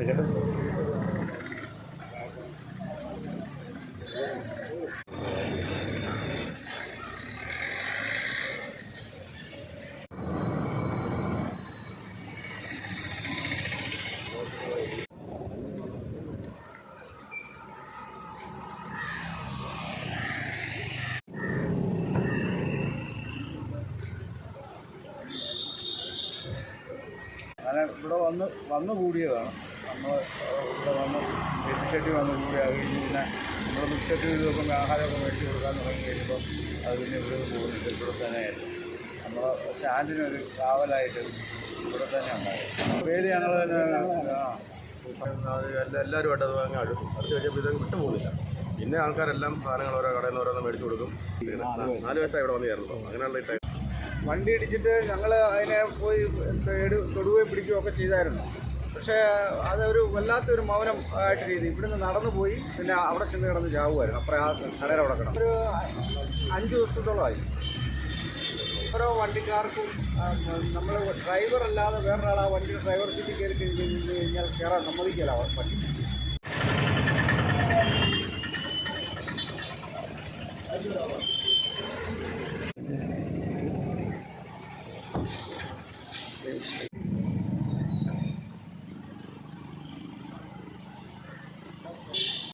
ഇവിടെ വന്ന് വന്നു കൂടിയതാണ്. നമ്മൾ ഇവിടെ വന്ന് ബിസ്ക്കറ്റ് വന്ന് കൂടി ആകുകയും പിന്നെ നമ്മൾ ബിസ്ക്കറ്റ് ഇതൊക്കെ ആഹാരമൊക്കെ മേടിച്ച് കൊടുക്കാൻ തുടങ്ങി കഴിയുമ്പോൾ അത് പിന്നെ ഇവിടെ പോകുന്നില്ല ഇവിടെ തന്നെയായിരുന്നു നമ്മൾ സ്റ്റാൻഡിനൊരു കാവലായിട്ട് ഇവിടെ തന്നെ ഉണ്ടായിരുന്നു പേര് ഞങ്ങൾ തന്നെ ആ. എല്ലാവരുമായിട്ട് അത് അങ്ങ് അടുത്തു അടുത്ത് കഴിഞ്ഞപ്പോൾ ഇതൊക്കെ വിട്ടു പോകുന്നില്ല. പിന്നെ ആൾക്കാരെല്ലാം സാധനങ്ങൾ ഓരോ കടയിൽ നിന്ന് ഓരോന്ന് മേടിച്ച് കൊടുക്കും. നാല് വയസ്സായി ഇവിടെ വന്നിരുന്നു. ചേർന്നു അങ്ങനെയുള്ള ഇട്ടേ വണ്ടി ഇടിച്ചിട്ട് ഞങ്ങൾ അതിനെ പോയി തേട് തൊടുകയും പിടിക്കുകയൊക്കെ ചെയ്തായിരുന്നു. പക്ഷേ അതൊരു വല്ലാത്തൊരു മൗനം ആയിട്ട് രീതി. ഇവിടുന്ന് നടന്നു പോയി പിന്നെ അവിടെ ചെന്ന് കിടന്ന് ചാവുമായിരുന്നു. അപ്പുറം ആ കടയിൽ അവിടെ കിടന്നു. ഒരു അഞ്ച് ദിവസത്തോളമായി ഓരോ വണ്ടിക്കാർക്കും നമ്മൾ ഡ്രൈവർ അല്ലാതെ വേറൊരാൾ ആ വണ്ടിയുടെ ഡ്രൈവർ സീറ്റിൽ കയറി കഴിഞ്ഞ് കഴിഞ്ഞാൽ കയറാൻ സമ്മതിക്കില്ല വണ്ടി